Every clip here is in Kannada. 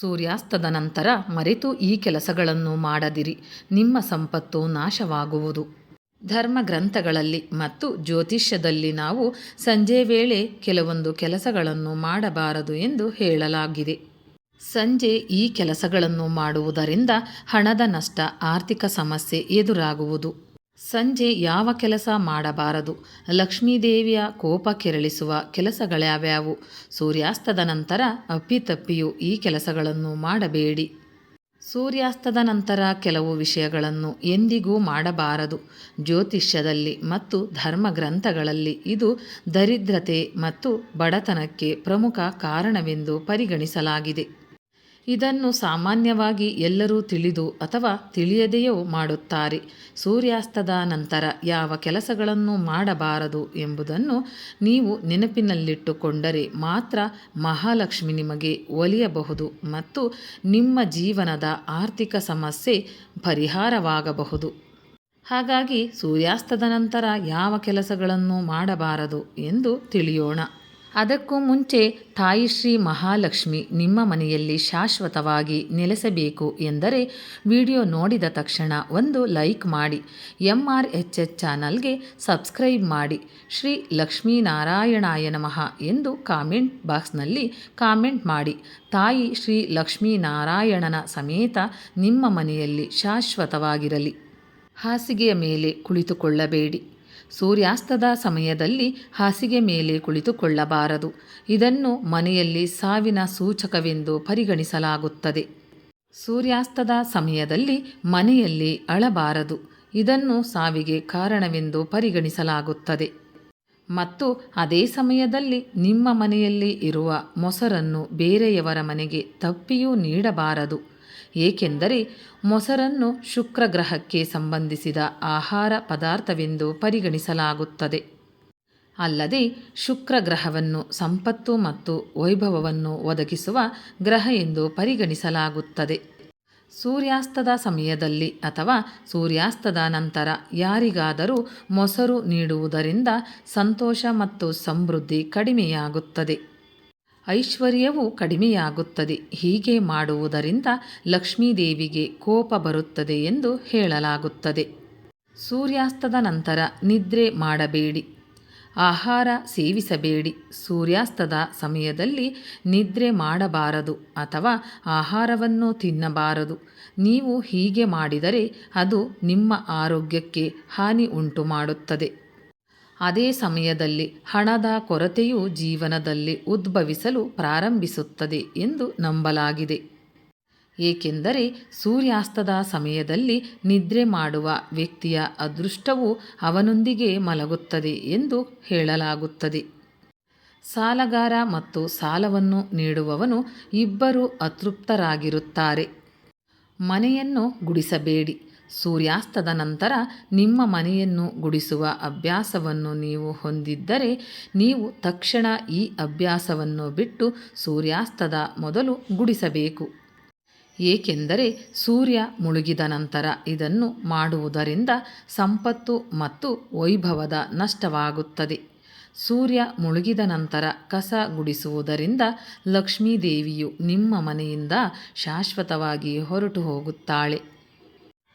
ಸೂರ್ಯಾಸ್ತದ ನಂತರ ಮರೆತು ಈ ಕೆಲಸಗಳನ್ನು ಮಾಡದಿರಿ. ನಿಮ್ಮ ಸಂಪತ್ತು ನಾಶವಾಗುವುದು. ಧರ್ಮ ಗ್ರಂಥಗಳಲ್ಲಿ ಮತ್ತು ಜ್ಯೋತಿಷ್ಯದಲ್ಲಿ ನಾವು ಸಂಜೆ ವೇಳೆ ಕೆಲವೊಂದು ಕೆಲಸಗಳನ್ನು ಮಾಡಬಾರದು ಎಂದು ಹೇಳಲಾಗಿದೆ. ಸಂಜೆ ಈ ಕೆಲಸಗಳನ್ನು ಮಾಡುವುದರಿಂದ ಹಣದ ನಷ್ಟ, ಆರ್ಥಿಕ ಸಮಸ್ಯೆ ಎದುರಾಗುವುದು. ಸಂಜೆ ಯಾವ ಕೆಲಸ ಮಾಡಬಾರದು? ಲಕ್ಷ್ಮೀದೇವಿಯ ಕೋಪ ಕೆರಳಿಸುವ ಕೆಲಸಗಳ್ಯಾವ್ಯಾವು? ಸೂರ್ಯಾಸ್ತದ ನಂತರ ಅಪ್ಪಿತಪ್ಪಿಯು ಈ ಕೆಲಸಗಳನ್ನು ಮಾಡಬೇಡಿ. ಸೂರ್ಯಾಸ್ತದ ನಂತರ ಕೆಲವು ವಿಷಯಗಳನ್ನು ಎಂದಿಗೂ ಮಾಡಬಾರದು. ಜ್ಯೋತಿಷ್ಯದಲ್ಲಿ ಮತ್ತು ಧರ್ಮ ಗ್ರಂಥಗಳಲ್ಲಿ ಇದು ದರಿದ್ರತೆ ಮತ್ತು ಬಡತನಕ್ಕೆ ಪ್ರಮುಖ ಕಾರಣವೆಂದು ಪರಿಗಣಿಸಲಾಗಿದೆ. ಇದನ್ನು ಸಾಮಾನ್ಯವಾಗಿ ಎಲ್ಲರೂ ತಿಳಿದು ಅಥವಾ ತಿಳಿಯದೆಯೋ ಮಾಡುತ್ತಾರೆ. ಸೂರ್ಯಾಸ್ತದ ನಂತರ ಯಾವ ಕೆಲಸಗಳನ್ನು ಮಾಡಬಾರದು ಎಂಬುದನ್ನು ನೀವು ನೆನಪಿನಲ್ಲಿಟ್ಟುಕೊಂಡರೆ ಮಾತ್ರ ಮಹಾಲಕ್ಷ್ಮಿ ನಿಮಗೆ ಒಲಿಯಬಹುದು ಮತ್ತು ನಿಮ್ಮ ಜೀವನದ ಆರ್ಥಿಕ ಸಮಸ್ಯೆ ಪರಿಹಾರವಾಗಬಹುದು. ಹಾಗಾಗಿ ಸೂರ್ಯಾಸ್ತದ ನಂತರ ಯಾವ ಕೆಲಸಗಳನ್ನು ಮಾಡಬಾರದು ಎಂದು ತಿಳಿಯೋಣ. ಅದಕ್ಕೂ ಮುಂಚೆ ತಾಯಿ ಶ್ರೀ ಮಹಾಲಕ್ಷ್ಮಿ ನಿಮ್ಮ ಮನೆಯಲ್ಲಿ ಶಾಶ್ವತವಾಗಿ ನೆಲೆಸಬೇಕು ಎಂದರೆ ವಿಡಿಯೋ ನೋಡಿದ ತಕ್ಷಣ ಒಂದು ಲೈಕ್ ಮಾಡಿ ಎಂ ಆರ್ ಎಚ್ ಎಚ್ ಚಾನಲ್ಗೆ ಸಬ್ಸ್ಕ್ರೈಬ್ ಮಾಡಿ. ಶ್ರೀ ಲಕ್ಷ್ಮೀನಾರಾಯಣಾಯ ನಮಃ ಎಂದು ಕಾಮೆಂಟ್ ಬಾಕ್ಸ್ನಲ್ಲಿ ಕಾಮೆಂಟ್ ಮಾಡಿ. ತಾಯಿ ಶ್ರೀ ಲಕ್ಷ್ಮೀನಾರಾಯಣನ ಸಮೇತ ನಿಮ್ಮ ಮನೆಯಲ್ಲಿ ಶಾಶ್ವತವಾಗಿರಲಿ. ಹಾಸಿಗೆಯ ಮೇಲೆ ಕುಳಿತುಕೊಳ್ಳಬೇಡಿ. ಸೂರ್ಯಾಸ್ತದ ಸಮಯದಲ್ಲಿ ಹಾಸಿಗೆ ಮೇಲೆ ಕುಳಿತುಕೊಳ್ಳಬಾರದು. ಇದನ್ನು ಮನೆಯಲ್ಲಿ ಸಾವಿನ ಸೂಚಕವೆಂದು ಪರಿಗಣಿಸಲಾಗುತ್ತದೆ. ಸೂರ್ಯಾಸ್ತದ ಸಮಯದಲ್ಲಿ ಮನೆಯಲ್ಲಿ ಅಳಬಾರದು. ಇದನ್ನು ಸಾವಿಗೆ ಕಾರಣವೆಂದು ಪರಿಗಣಿಸಲಾಗುತ್ತದೆ. ಮತ್ತು ಅದೇ ಸಮಯದಲ್ಲಿ ನಿಮ್ಮ ಮನೆಯಲ್ಲಿ ಇರುವ ಮೊಸರನ್ನು ಬೇರೆಯವರ ಮನೆಗೆ ತಪ್ಪಿಯೂ ನೀಡಬಾರದು. ಏಕೆಂದರೆ ಮೊಸರನ್ನು ಶುಕ್ರ ಗ್ರಹಕ್ಕೆ ಸಂಬಂಧಿಸಿದ ಆಹಾರ ಪದಾರ್ಥವೆಂದು ಪರಿಗಣಿಸಲಾಗುತ್ತದೆ. ಅಲ್ಲದೆ ಶುಕ್ರ ಗ್ರಹವನ್ನು ಸಂಪತ್ತು ಮತ್ತು ವೈಭವವನ್ನು ಒದಗಿಸುವ ಗ್ರಹ ಎಂದು ಪರಿಗಣಿಸಲಾಗುತ್ತದೆ. ಸೂರ್ಯಾಸ್ತದ ಸಮಯದಲ್ಲಿ ಅಥವಾ ಸೂರ್ಯಾಸ್ತದ ನಂತರ ಯಾರಿಗಾದರೂ ಮೊಸರು ನೀಡುವುದರಿಂದ ಸಂತೋಷ ಮತ್ತು ಸಮೃದ್ಧಿ ಕಡಿಮೆಯಾಗುತ್ತದೆ. ಐಶ್ವರ್ಯವು ಕಡಿಮೆಯಾಗುತ್ತದೆ. ಹೀಗೆ ಮಾಡುವುದರಿಂದ ಲಕ್ಷ್ಮೀದೇವಿಗೆ ಕೋಪ ಬರುತ್ತದೆ ಎಂದು ಹೇಳಲಾಗುತ್ತದೆ. ಸೂರ್ಯಾಸ್ತದ ನಂತರ ನಿದ್ರೆ ಮಾಡಬೇಡಿ. ಆಹಾರ ಸೇವಿಸಬೇಡಿ. ಸೂರ್ಯಾಸ್ತದ ಸಮಯದಲ್ಲಿ ನಿದ್ರೆ ಮಾಡಬಾರದು ಅಥವಾ ಆಹಾರವನ್ನು ತಿನ್ನಬಾರದು. ನೀವು ಹೀಗೆ ಮಾಡಿದರೆ ಅದು ನಿಮ್ಮ ಆರೋಗ್ಯಕ್ಕೆ ಹಾನಿ ಉಂಟು ಮಾಡುತ್ತದೆ ಅದೇ ಸಮಯದಲ್ಲಿ ಹಣದ ಕೊರತೆಯು ಜೀವನದಲ್ಲಿ ಉದ್ಭವಿಸಲು ಪ್ರಾರಂಭಿಸುತ್ತದೆ ಎಂದು ನಂಬಲಾಗಿದೆ. ಏಕೆಂದರೆ ಸೂರ್ಯಾಸ್ತದ ಸಮಯದಲ್ಲಿ ನಿದ್ರೆ ಮಾಡುವ ವ್ಯಕ್ತಿಯ ಅದೃಷ್ಟವು ಅವನೊಂದಿಗೆ ಮಲಗುತ್ತದೆ ಎಂದು ಹೇಳಲಾಗುತ್ತದೆ. ಸಾಲಗಾರ ಮತ್ತು ಸಾಲವನ್ನು ನೀಡುವವನು ಇಬ್ಬರು ಅತೃಪ್ತರಾಗಿರುತ್ತಾರೆ. ಮನೆಯನ್ನು ಗುಡಿಸಬೇಡಿ. ಸೂರ್ಯಾಸ್ತದ ನಂತರ ನಿಮ್ಮ ಮನೆಯನ್ನು ಗುಡಿಸುವ ಅಭ್ಯಾಸವನ್ನು ನೀವು ಹೊಂದಿದ್ದರೆ ನೀವು ತಕ್ಷಣ ಈ ಅಭ್ಯಾಸವನ್ನು ಬಿಟ್ಟು ಸೂರ್ಯಾಸ್ತದ ಮೊದಲು ಗುಡಿಸಬೇಕು. ಏಕೆಂದರೆ ಸೂರ್ಯ ಮುಳುಗಿದ ನಂತರ ಇದನ್ನು ಮಾಡುವುದರಿಂದ ಸಂಪತ್ತು ಮತ್ತು ವೈಭವದ ನಷ್ಟವಾಗುತ್ತದೆ. ಸೂರ್ಯ ಮುಳುಗಿದ ನಂತರ ಕಸ ಗುಡಿಸುವುದರಿಂದ ಲಕ್ಷ್ಮೀದೇವಿಯು ನಿಮ್ಮ ಮನೆಯಿಂದ ಶಾಶ್ವತವಾಗಿ ಹೊರಟು ಹೋಗುತ್ತಾಳೆ.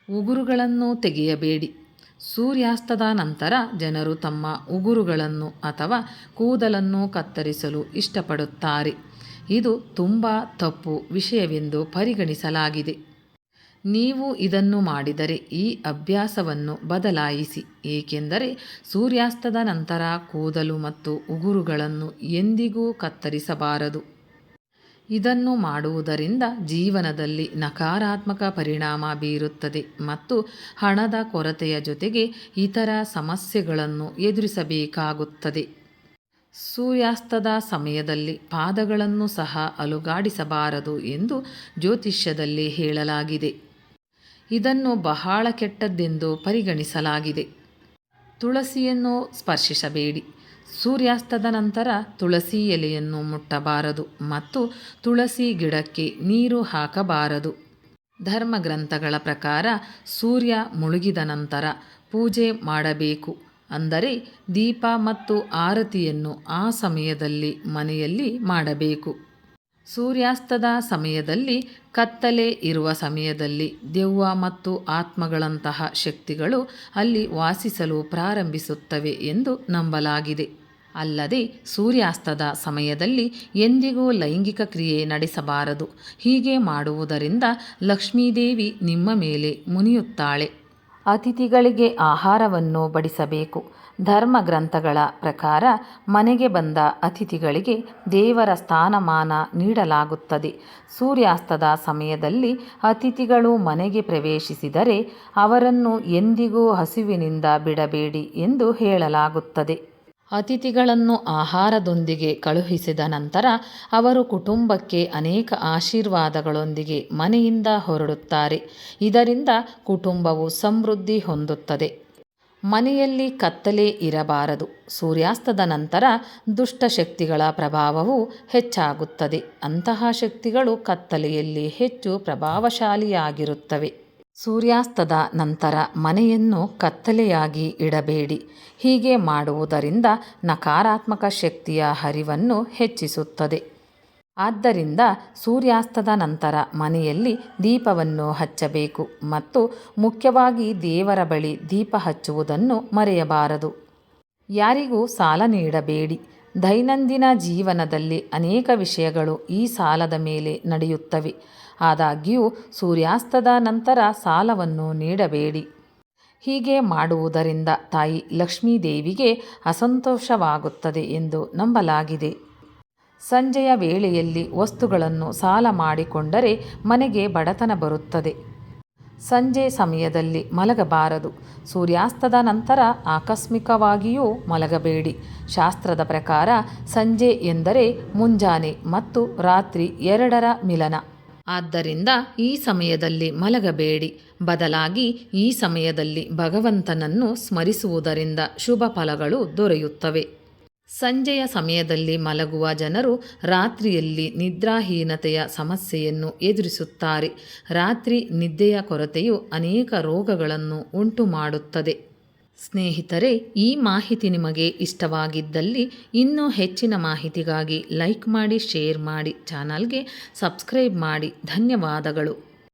ಉಗುರುಗಳನ್ನು ತೆಗೆಯಬೇಡಿ. ಸೂರ್ಯಾಸ್ತದ ನಂತರ ಜನರು ತಮ್ಮ ಉಗುರುಗಳನ್ನು ಅಥವಾ ಕೂದಲನ್ನು ಕತ್ತರಿಸಲು ಇಷ್ಟಪಡುತ್ತಾರೆ. ಇದು ತುಂಬ ತಪ್ಪು ವಿಷಯವೆಂದು ಪರಿಗಣಿಸಲಾಗಿದೆ. ನೀವು ಇದನ್ನು ಮಾಡಿದರೆ ಈ ಅಭ್ಯಾಸವನ್ನು ಬದಲಾಯಿಸಿ, ಏಕೆಂದರೆ ಸೂರ್ಯಾಸ್ತದ ನಂತರ ಕೂದಲು ಮತ್ತು ಉಗುರುಗಳನ್ನು ಎಂದಿಗೂ ಕತ್ತರಿಸಬಾರದು. ಇದನ್ನು ಮಾಡುವುದರಿಂದ ಜೀವನದಲ್ಲಿ ನಕಾರಾತ್ಮಕ ಪರಿಣಾಮ ಬೀರುತ್ತದೆ ಮತ್ತು ಹಣದ ಕೊರತೆಯ ಜೊತೆಗೆ ಇತರ ಸಮಸ್ಯೆಗಳನ್ನು ಎದುರಿಸಬೇಕಾಗುತ್ತದೆ. ಸೂರ್ಯಾಸ್ತದ ಸಮಯದಲ್ಲಿ ಪಾದಗಳನ್ನು ಸಹ ಅಲುಗಾಡಿಸಬಾರದು ಎಂದು ಜ್ಯೋತಿಷ್ಯದಲ್ಲಿ ಹೇಳಲಾಗಿದೆ. ಇದನ್ನು ಬಹಳ ಕೆಟ್ಟದ್ದೆಂದು ಪರಿಗಣಿಸಲಾಗಿದೆ. ತುಳಸಿಯನ್ನು ಸ್ಪರ್ಶಿಸಬೇಡಿ. ಸೂರ್ಯಾಸ್ತದ ನಂತರ ತುಳಸಿ ಎಲೆಯನ್ನು ಮುಟ್ಟಬಾರದು ಮತ್ತು ತುಳಸಿ ಗಿಡಕ್ಕೆ ನೀರು ಹಾಕಬಾರದು. ಧರ್ಮ ಗ್ರಂಥಗಳ ಪ್ರಕಾರ ಸೂರ್ಯ ಮುಳುಗಿದ ನಂತರ ಪೂಜೆ ಮಾಡಬೇಕು. ಅಂದರೆ ದೀಪ ಮತ್ತು ಆರತಿಯನ್ನು ಆ ಸಮಯದಲ್ಲಿ ಮನೆಯಲ್ಲಿ ಮಾಡಬೇಕು. ಸೂರ್ಯಾಸ್ತದ ಸಮಯದಲ್ಲಿ ಕತ್ತಲೆ ಇರುವ ಸಮಯದಲ್ಲಿ ದೆವ್ವ ಮತ್ತು ಆತ್ಮಗಳಂತಹ ಶಕ್ತಿಗಳು ಅಲ್ಲಿ ವಾಸಿಸಲು ಪ್ರಾರಂಭಿಸುತ್ತವೆ ಎಂದು ನಂಬಲಾಗಿದೆ. ಅಲ್ಲದೆ ಸೂರ್ಯಾಸ್ತದ ಸಮಯದಲ್ಲಿ ಎಂದಿಗೂ ಲೈಂಗಿಕ ಕ್ರಿಯೆ ನಡೆಸಬಾರದು. ಹೀಗೆ ಮಾಡುವುದರಿಂದ ಲಕ್ಷ್ಮೀದೇವಿ ನಿಮ್ಮ ಮೇಲೆ ಮುನಿಯುತ್ತಾಳೆ. ಅತಿಥಿಗಳಿಗೆ ಆಹಾರವನ್ನು ಬಡಿಸಬೇಕು. ಧರ್ಮ ಗ್ರಂಥಗಳ ಪ್ರಕಾರ ಮನೆಗೆ ಬಂದ ಅತಿಥಿಗಳಿಗೆ ದೇವರ ಸ್ಥಾನಮಾನ ನೀಡಲಾಗುತ್ತದೆ. ಸೂರ್ಯಾಸ್ತದ ಸಮಯದಲ್ಲಿ ಅತಿಥಿಗಳು ಮನೆಗೆ ಪ್ರವೇಶಿಸಿದರೆ ಅವರನ್ನು ಎಂದಿಗೂ ಹಸಿವಿನಿಂದ ಬಿಡಬೇಡಿ ಎಂದು ಹೇಳಲಾಗುತ್ತದೆ. ಅತಿಥಿಗಳನ್ನು ಆಹಾರದೊಂದಿಗೆ ಕಳುಹಿಸಿದ ನಂತರ ಅವರು ಕುಟುಂಬಕ್ಕೆ ಅನೇಕ ಆಶೀರ್ವಾದಗಳೊಂದಿಗೆ ಮನೆಯಿಂದ ಹೊರಡುತ್ತಾರೆ. ಇದರಿಂದ ಕುಟುಂಬವು ಸಮೃದ್ಧಿ ಹೊಂದುತ್ತದೆ. ಮನೆಯಲ್ಲಿ ಕತ್ತಲೆ ಇರಬಾರದು. ಸೂರ್ಯಾಸ್ತದ ನಂತರ ದುಷ್ಟಶಕ್ತಿಗಳ ಪ್ರಭಾವವು ಹೆಚ್ಚಾಗುತ್ತದೆ. ಅಂತಹ ಶಕ್ತಿಗಳು ಕತ್ತಲೆಯಲ್ಲಿ ಹೆಚ್ಚು ಪ್ರಭಾವಶಾಲಿಯಾಗಿರುತ್ತವೆ. ಸೂರ್ಯಾಸ್ತದ ನಂತರ ಮನೆಯನ್ನು ಕತ್ತಲೆಯಾಗಿ ಇಡಬೇಡಿ. ಹೀಗೆ ಮಾಡುವುದರಿಂದ ನಕಾರಾತ್ಮಕ ಶಕ್ತಿಯ ಹರಿವನ್ನು ಹೆಚ್ಚಿಸುತ್ತದೆ. ಆದ್ದರಿಂದ ಸೂರ್ಯಾಸ್ತದ ನಂತರ ಮನೆಯಲ್ಲಿ ದೀಪವನ್ನು ಹಚ್ಚಬೇಕು ಮತ್ತು ಮುಖ್ಯವಾಗಿ ದೇವರ ಬಳಿ ದೀಪ ಹಚ್ಚುವುದನ್ನು ಮರೆಯಬಾರದು. ಯಾರಿಗೂ ಸಾಲ ನೀಡಬೇಡಿ. ದೈನಂದಿನ ಜೀವನದಲ್ಲಿ ಅನೇಕ ವಿಷಯಗಳು ಈ ಸಾಲದ ಮೇಲೆ ನಡೆಯುತ್ತವೆ. ಆದಾಗ್ಯೂ ಸೂರ್ಯಾಸ್ತದ ನಂತರ ಸಾಲವನ್ನು ನೀಡಬೇಡಿ. ಹೀಗೆ ಮಾಡುವುದರಿಂದ ತಾಯಿ ಲಕ್ಷ್ಮೀದೇವಿಗೆ ಅಸಂತೋಷವಾಗುತ್ತದೆ ಎಂದು ನಂಬಲಾಗಿದೆ. ಸಂಜೆಯ ವೇಳೆಯಲ್ಲಿ ವಸ್ತುಗಳನ್ನು ಸಾಲ ಮಾಡಿಕೊಂಡರೆ ಮನೆಗೆ ಬಡತನ ಬರುತ್ತದೆ. ಸಂಜೆ ಸಮಯದಲ್ಲಿ ಮಲಗಬಾರದು. ಸೂರ್ಯಾಸ್ತದ ನಂತರ ಆಕಸ್ಮಿಕವಾಗಿಯೂ ಮಲಗಬೇಡಿ. ಶಾಸ್ತ್ರದ ಪ್ರಕಾರ ಸಂಜೆ ಎಂದರೆ ಮುಂಜಾನೆ ಮತ್ತು ರಾತ್ರಿ ಎರಡರ ಮಿಲನ. ಆದ್ದರಿಂದ ಈ ಸಮಯದಲ್ಲಿ ಮಲಗಬೇಡಿ. ಬದಲಾಗಿ ಈ ಸಮಯದಲ್ಲಿ ಭಗವಂತನನ್ನು ಸ್ಮರಿಸುವುದರಿಂದ ಶುಭ ಫಲಗಳು ದೊರೆಯುತ್ತವೆ. ಸಂಜೆಯ ಸಮಯದಲ್ಲಿ ಮಲಗುವ ಜನರು ರಾತ್ರಿಯಲ್ಲಿ ನಿದ್ರಾಹೀನತೆಯ ಸಮಸ್ಯೆಯನ್ನು ಎದುರಿಸುತ್ತಾರೆ. ರಾತ್ರಿ ನಿದ್ದೆಯ ಕೊರತೆಯು ಅನೇಕ ರೋಗಗಳನ್ನು ಉಂಟು ಮಾಡುತ್ತದೆ ಸ್ನೇಹಿತರೆ, ಈ ಮಾಹಿತಿ ನಿಮಗೆ ಇಷ್ಟವಾಗಿದ್ದಲ್ಲಿ ಇನ್ನೂ ಹೆಚ್ಚಿನ ಮಾಹಿತಿಗಾಗಿ ಲೈಕ್ ಮಾಡಿ, ಶೇರ್ ಮಾಡಿ, ಚಾನಲ್ಗೆ ಸಬ್ಸ್ಕ್ರೈಬ್ ಮಾಡಿ. ಧನ್ಯವಾದಗಳು.